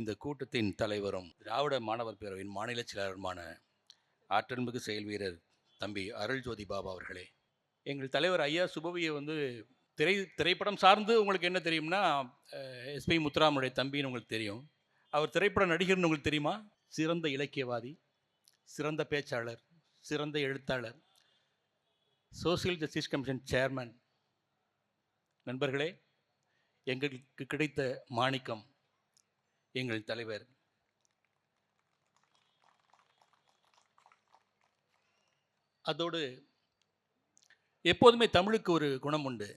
இந்த கூட்டத்தின் தலைவரும் திராவிட மாணவர் பேரவையின் மாநில செயலாளருமான ஆற்றல்மிகு செயல் வீரர் தம்பி அருள்ஜோதி பாபா அவர்களே. எங்கள் தலைவர் ஐயா சுபவியை வந்து திரை திரைப்படம் சார்ந்து உங்களுக்கு என்ன தெரியும்னா எஸ்பி முத்துராமனுடைய தம்பின்னு உங்களுக்கு தெரியும். அவர் திரைப்பட நடிகர்னு உங்களுக்கு தெரியுமா? சிறந்த இலக்கியவாதி சிறந்த பேச்சாளர் சிறந்த எழுத்தாளர் சோசியல் ஜஸ்டிஸ் கமிஷன் சேர்மன். நண்பர்களே எங்களுக்கு கிடைத்த மாணிக்கம் எங்கள் தலைவர். அதோடு எப்போதுமே தமிழுக்கு ஒரு குணம் உண்டு.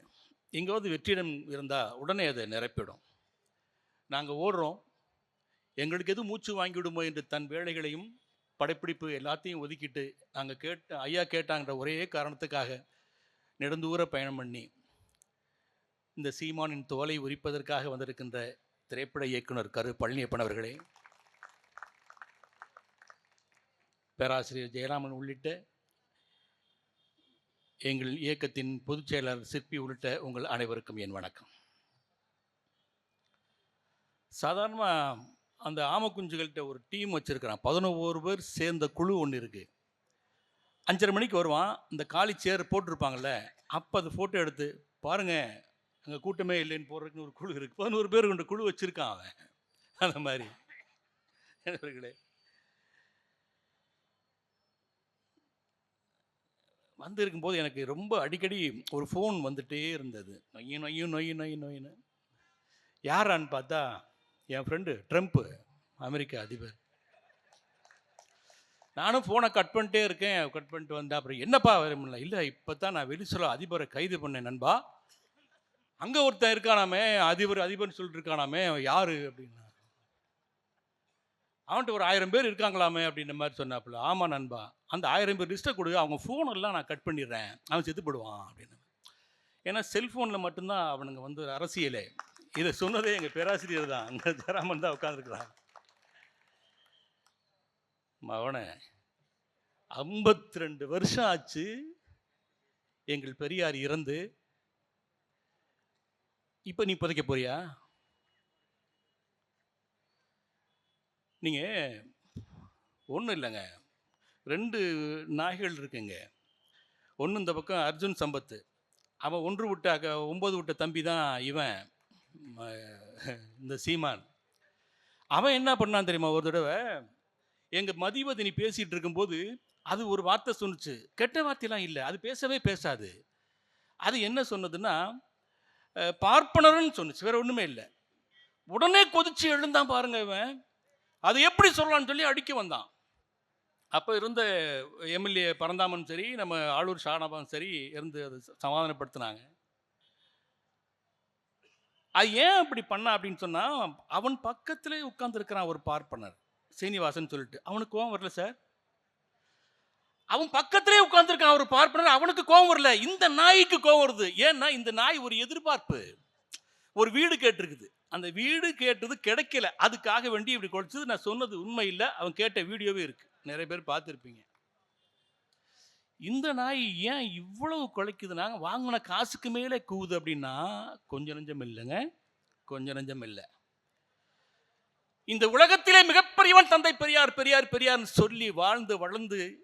எங்கேயாவது வெற்றிடம் இருந்தால் உடனே அதை நிரப்பிடும். நாங்கள் ஓடுறோம். எங்களுக்கு எது மூச்சு வாங்கிவிடுமோ என்று தன் வேலைகளையும் படைப்பிடிப்பு எல்லாத்தையும் ஒதுக்கிட்டு நாங்கள் கேட்ட ஐயா கேட்டாங்கிற ஒரே காரணத்துக்காக நெடுந்தூர பயணம் பண்ணி இந்த சீமானின் தோலை உரிப்பதற்காக வந்திருக்கின்ற திரைப்பட இயக்குனர் கரு பழனியப்பன் அவர்களே பேராசிரியர் ஜெயராமன் உள்ளிட்ட எங்கள் இயக்கத்தின் பொதுச்செயலாளர் சிற்பி உள்ளிட்ட உங்கள் அனைவருக்கும் என் வணக்கம். சாதாரணமாக அந்த ஆமக்குஞ்சுகள்கிட்ட ஒரு டீம் வச்சுருக்கிறான். பதினோரு பேர் சேர்ந்த குழு ஒன்று இருக்குது அஞ்சரை மணிக்கு வருவான். இந்த காலி சேர் போட்டிருப்பாங்கள்ல அப்போ அது ஃபோட்டோ எடுத்து பாருங்கள் அங்கே கூட்டமே இல்லைன்னு போடுறதுக்குன்னு ஒரு குழு இருக்குது பதினோரு பேர் கொண்ட குழு வச்சுருக்கான் அவன். அந்த மாதிரி. நண்பர்களே. வந்து இருக்கும்போது எனக்கு ரொம்ப அடிக்கடி ஒரு ஃபோன் வந்துகிட்டே இருந்தது. நொய்யு நொய்யு நொய்யு நொய்யு நொய்யுன்னு. யாரான்னு பார்த்தா என் ஃப்ரெண்டு ட்ரம்ப்பு அமெரிக்க அதிபர். நானும் ஃபோனை கட் பண்ணிட்டே இருக்கேன். கட் பண்ணிட்டு வந்தேன் அப்புறம் என்னப்பா வரமில்ல இல்லை இப்போ தான் நான் வெளிச்சொல்ல அதிபரை கைது பண்ணேன் நண்பா. அங்கே ஒருத்தன் இருக்கானாமே அதிபர் அதிபர்னு சொல்லிட்டு இருக்கானாமே அவன் யாரு அப்படின்னா? அவன்கிட்ட ஒரு ஆயிரம் பேர் இருக்காங்களாமே அப்படின்ற மாதிரி சொன்னாப்புல. ஆமாம் நண்பா அந்த ஆயிரம் பேர் லிஸ்ட்டை கொடு அவங்க ஃபோனெல்லாம் நான் கட் பண்ணிடுறேன். அவன் செத்து போடுவான் அப்படின்னு. ஏன்னா செல்ஃபோனில் மட்டும்தான் அவனுங்க வந்து அரசியலே. இதை சொன்னதே எங்கள் பேராசிரியர் தான். அங்கே ஜெராமன் தான் உட்காந்துருக்குறான் மவனே ஐம்பத்தி ரெண்டு வருஷம் ஆச்சு. எங்கள் பெரியார் இறந்து இப்போ நீ புதைக்க போறியா? நீங்கள் ஒன்றும் இல்லைங்க. ரெண்டு நாய்கள் இருக்குங்க. ஒன்று இந்த பக்கம் அர்ஜுன் சம்பத்து. அவன் ஒன்று விட்ட அக ஒம்பது விட்ட தம்பி தான் இவன் இந்த சீமான். அவன் என்ன பண்ணான் தெரியுமா ஒரு தடவை? எங்கள் மதிவதினி பேசிகிட்டு இருக்கும்போது அது ஒரு வார்த்தை சொன்னுச்சு. கெட்ட வார்த்தையெல்லாம் இல்லை. அது பேசவே பேசாது. அது என்ன சொன்னதுன்னா பார்ப்பனர்னு சொன்னிச்சு. வேற ஒன்றுமே இல்லை. உடனே கொதிச்சு எழுந்தான் பாருங்க இவன். அது எப்படி சொல்லலாம்னு சொல்லி அடிக்க வந்தான். அப்போ இருந்த எம்எல்ஏ பரந்தாமன் சரி நம்ம ஆளூர் ஷானபான் சரி இருந்து அது சமாதானப்படுத்தினாங்க. அது ஏன் அப்படி பண்ணா அப்படின்னு சொன்னால் அவன் பக்கத்திலே உட்காந்துருக்கிறான் ஒரு பார்ப்பனர் சீனிவாசன் சொல்லிட்டு. அவனுக்கு கோவம் வரல சார். அவன் பக்கத்திலே உட்கார்ந்துருக்கான் அவர் பார்ப்பனர். அவனுக்கு கோவம் வரல. இந்த நாய்க்கு கோவம் வருது. ஏன்னா இந்த நாய் ஒரு எதிர்பார்ப்பு. ஒரு வீடு கேட்டிருக்குது. அந்த வீடு கேட்டது கிடைக்கல. அதுக்காக வேண்டி இப்படி குறைச்சது நான் சொன்னது உண்மை இல்லை. அவன் கேட்ட வீடியோவே இருக்கு. நிறைய பேர் பார்த்துருப்பீங்க. இந்த நாய் ஏன் இவ்வளவு குலைக்குதுன்னா வாங்கின காசுக்கு மேலே கூவுது அப்படின்னா கொஞ்சம் நஞ்சம் இல்லைங்க. கொஞ்சம் நஞ்சம் இல்லை. இந்த உலகத்திலே மிகப்பெரியவன் தந்தை பெரியார் பெரியார் பெரியார்னு சொல்லி வாழ்ந்து வளர்ந்து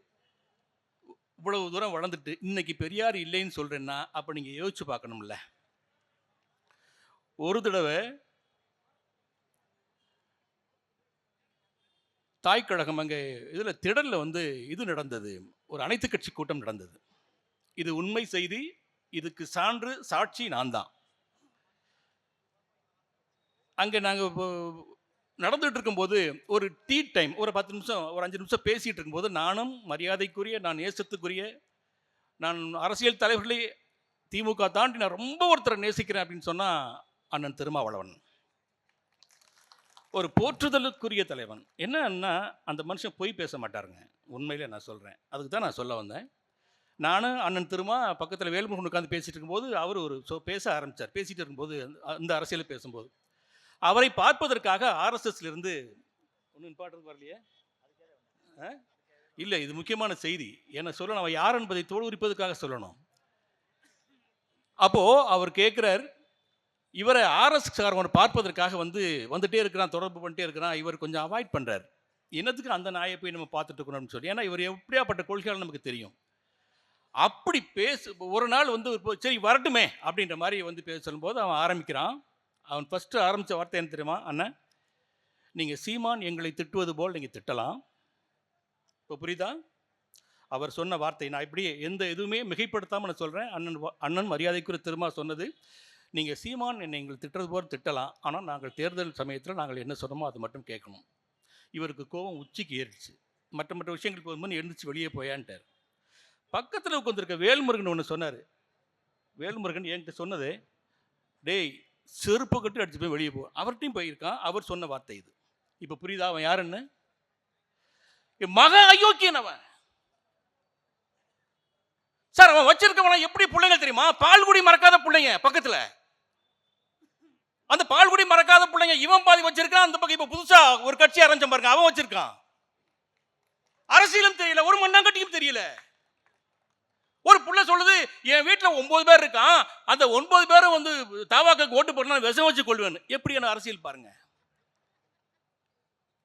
இவ்வளவு தூரம் வளர்ந்துட்டு இன்னைக்கு பெரியார் இல்லைன்னு சொல்றேன்னா அப்ப நீங்க யோசிச்சு பார்க்கணும்ல. ஒரு தடவை தாய் கழகம் அங்கே இதில் திடலில் வந்து இது நடந்தது. ஒரு அனைத்து கட்சி கூட்டம் நடந்தது. இது உண்மை செய்தி இதுக்கு சான்று சாட்சி நான் தான் அங்கே நாங்கள் நடந்துட்டு இருக்கும்போது ஒரு டீ டைம் ஒரு பத்து நிமிஷம் ஒரு அஞ்சு நிமிஷம் பேசிகிட்டு இருக்கும்போது நானும் மரியாதைக்குரிய நான் நேசத்துக்குரிய நான் அரசியல் தலைவர்களே திமுக தாண்டி நான் ரொம்ப ஒருத்தரை நேசிக்கிறேன் அப்படின்னு சொன்னால் அண்ணன் திருமாவளவன். ஒரு போற்றுதலுக்குரிய தலைவன். என்னன்னா அந்த மனுஷன் பொய் பேச மாட்டாருங்க. உண்மையிலே நான் சொல்கிறேன் அதுக்கு தான் நான் சொல்ல வந்தேன். நானும் அண்ணன் திருமா பக்கத்தில் வேலுமுருகன் உட்காந்து பேசிகிட்டு இருக்கும்போது அவர் ஒரு சொ பேச ஆரம்பித்தார் பேசிகிட்டு இருக்கும்போது அந்த- அந்த பேசும்போது. அவரை பார்ப்பதற்காக ஆர்எஸ்எஸ்ல இருந்து ஒன்றும் பாட்டுக்கு வரலையே? ஆ? இல்லை இது முக்கியமான செய்தி. என்ன சொல்லணும் அவன் யார் என்பதை தோல் உரிப்பதற்காக சொல்லணும். அப்போ அவர் கேட்குறார் இவரை ஆர்எஸ் சார் பார்ப்பதற்காக வந்து வந்துட்டே இருக்கிறான் தொடர்பு பண்ணிட்டே இருக்கிறான் இவர் கொஞ்சம் அவாய்ட் பண்ணுறார் என்னத்துக்கு அந்த நாயை போய் நம்ம பார்த்துட்டு இருக்கணும்னு சொல்லி. ஏன்னா இவர் எப்படியாப்பட்ட கொள்கைகள் நமக்கு தெரியும். அப்படி பேசு ஒரு நாள் வந்து சரி வரட்டுமே அப்படின்ற மாதிரி வந்து பேச சொல்லும்போது அவன் ஆரம்பிக்கிறான். அவன் ஃபஸ்ட்டு ஆரம்பித்த வார்த்தை என்ன தெரியுமா அண்ணன் நீங்கள் சீமான் எங்களை திட்டுவது போல் நீங்கள் திட்டலாம். இப்போ புரியுதா? அவர் சொன்ன வார்த்தை நான் இப்படி எந்த எதுவுமே மிகைப்படுத்தாமல் நான் சொல்கிறேன் அண்ணன் அண்ணன் மரியாதைக்குரிய திருமா சொன்னது நீங்கள் சீமான் என்னை எங்களை திட்டுறது போல் திட்டலாம். ஆனால் நாங்கள் தேர்தல் சமயத்தில் நாங்கள் என்ன சொன்னோமோ அது மட்டும் கேட்கணும். இவருக்கு கோபம் உச்சிக்கு ஏறிடுச்சு. மற்ற மற்ற விஷயங்களுக்கு போகும்போது எழுந்துச்சு வெளியே போயான்ட்டார். பக்கத்தில் உட்காந்துருக்க வேல்முருகன் ஒன்று சொன்னார். வேல்முருகன் என்கிட்ட சொன்னது டேய் செருப்பு கட்டு அடிச்சு போய் வெளியே போ அவர்கிட்டையும் போயிருக்கான். அவர் சொன்ன வார்த்தை இது. இப்போ புரியுதா? அவன் யாருன்னு மக அயோக்கியன் அவன். சார் அவன் வச்சிருக்கவன எப்படி பிள்ளைங்க தெரியுமா? பால்குடி மறக்காத பிள்ளைங்க பக்கத்துல. அந்த பால்குடி மறக்காத பிள்ளைங்க இவன் பாதி வச்சிருக்கான் அந்த பக்கம் இப்போ புதுசா ஒரு கட்சி அரஞ்சம் பாருங்க அவன் வச்சிருக்கான். அரசியலும் தெரியல ஒரு மண்ணாங்கட்டியும் தெரியல. ஒரு புள்ள சொல்லுது என் வீட்டில் ஒன்பது பேர் இருக்கான். அந்த ஒன்பது பேரும் வந்து தாவாக்கு ஓட்டு போட்டு விஷம் வச்சு கொள்வேன் எப்படி என்ன அரசியல் பாருங்க.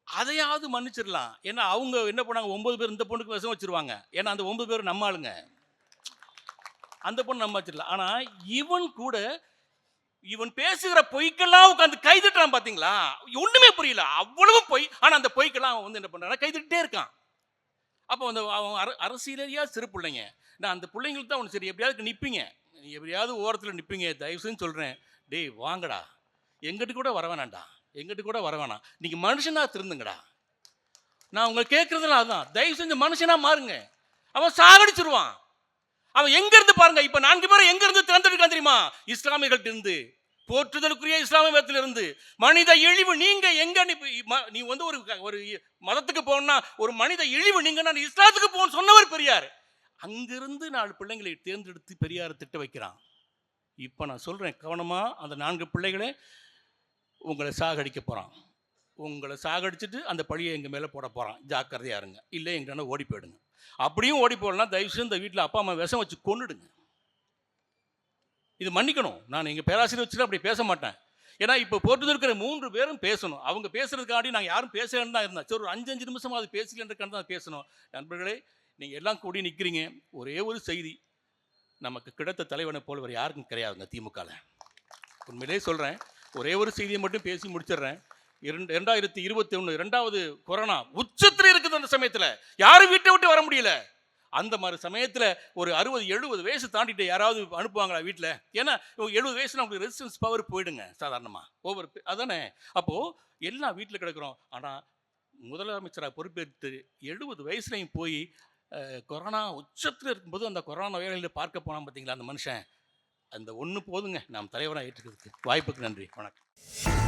அதையாவது மன்னிச்சிடலாம். ஏன்னா அவங்க என்ன பண்ணாங்க ஒன்பது பேர் இந்த பொண்ணுக்கு விஷம் வச்சிருவாங்க. ஏன்னா அந்த ஒன்பது பேர் நம்ம ஆளுங்க. அந்த பொண்ணு நம்ம வச்சிடலாம் ஆனால் இவன் கூட இவன் பேசுகிற பொய்க்கெல்லாம் உட்காந்து கைதிட்டான் பார்த்தீங்களா ஒன்றுமே புரியல. அவ்வளவு பொய். ஆனால் அந்த பொய்க்கெல்லாம் அவன் வந்து என்ன பண்ணுறான் கைதிட்டே இருக்கான். அப்போ அந்த அவன் அர அரசியலையா சிறு பிள்ளைங்க. நான் அந்த பிள்ளைங்களுக்கு தான் ஒன்று சரி எப்படியாவது நிற்பீங்க எப்படியாவது ஓரத்தில் நிற்பீங்க தயவு செஞ்சு சொல்கிறேன் டேய் வாங்கடா. எங்கிட்ட கூட வர வேணாம்டா. எங்கிட்ட கூட வர வேணாம். நீங்கள் மனுஷனா திருந்துங்கடா. நான் உங்களை கேட்குறதுலாம் அதுதான் தயவு செஞ்சு மனுஷனா மாறுங்க. அவன் சாகடிச்சிருவான். அவன் எங்கேருந்து பாருங்க. இப்போ நான்கு பேரும் எங்கேருந்து திறந்துட்டு தெரியுமா? இஸ்லாமியர்கள்ட்ட இருந்து. போற்றுதலுக்குரிய இஸ்லாமிய இருந்து மனித இழிவு நீங்க எங்க நீ ம- நீ வந்து ஒரு ஒரு மதத்துக்கு போனா ஒரு மனித இழிவு நீங்க நான் இஸ்லாத்துக்கு போகணும்னு சொன்னவர் பெரியார். அங்கிருந்து நாலு பிள்ளைங்களை தேர்ந்தெடுத்து பெரியார் திட்ட வைக்கிறான். இப்போ நான் சொல்றேன் கவனமா அந்த நான்கு பிள்ளைகளை உங்களை சாகடிக்க போறான். உங்களை சாகடிச்சிட்டு அந்த பழியை எங்க மேலே போட போறான். ஜாக்கிரதையா இருங்க. இல்லை எங்கன்னா ஓடி போயிடுங்க. அப்படியும் ஓடி போடலாம் தயவுசெய்து இந்த வீட்டில் அப்பா அம்மா விஷம் வச்சு கொண்டுடுங்க இது மன்னிக்கணும். நான் எங்கள் பேராசிரியர் வச்சுட்டு அப்படி பேச மாட்டேன். ஏன்னா இப்போ போட்டு இருக்கிற மூன்று பேரும் பேசணும். அவங்க பேசுறதுக்காண்டி நாங்கள் யாரும் பேசலன்னு தான் இருந்தேன். சரி ஒரு அஞ்சு அஞ்சு நிமிஷம் அது பேசலன்றக்காண்டி தான் பேசணும். நண்பர்களே நீங்கள் எல்லாம் கூடி நிற்கிறீங்க ஒரே ஒரு செய்தி. நமக்கு கிடைத்த தலைவனை போல் வேறு யாருக்கும் கிடையாதுங்க திமுகவில் உண்மையிலேயே சொல்கிறேன் ஒரே ஒரு செய்தியை மட்டும் பேசி முடிச்சிடுறேன். இரண்டு ரெண்டாயிரத்தி இருபத்தி ஒன்று ரெண்டாவது கொரோனா உச்சத்தில் இருக்குது அந்த சமயத்தில். யாரும் வீட்டை விட்டு வர முடியல. அந்த மாதிரி சமயத்தில் ஒரு அறுபது எழுபது வயசு தாண்டிட்டு யாராவது அனுப்புவாங்களா வீட்டில் ஏன்னா எழுபது வயசுல உங்களுக்கு ரெசிஸ்டன்ஸ் பவர் போயிடுங்க சாதாரணமாக ஒவ்வொரு அதானே? அப்போது எல்லாம் வீட்டில் கிடக்குறோம். ஆனால் முதலமைச்சராக பொறுப்பேற்று எழுபது வயசுலையும் போய் கொரோனா உச்சத்தில் இருக்கும்போது அந்த கொரோனா நோயாளிகளை பார்க்க போனான் பார்த்தீங்களா அந்த மனுஷன்? அந்த ஒன்று போதுங்க. நாம் தலைவராக ஏற்றுக்கிறதுக்கு வாய்ப்புக்கு நன்றி. வணக்கம்.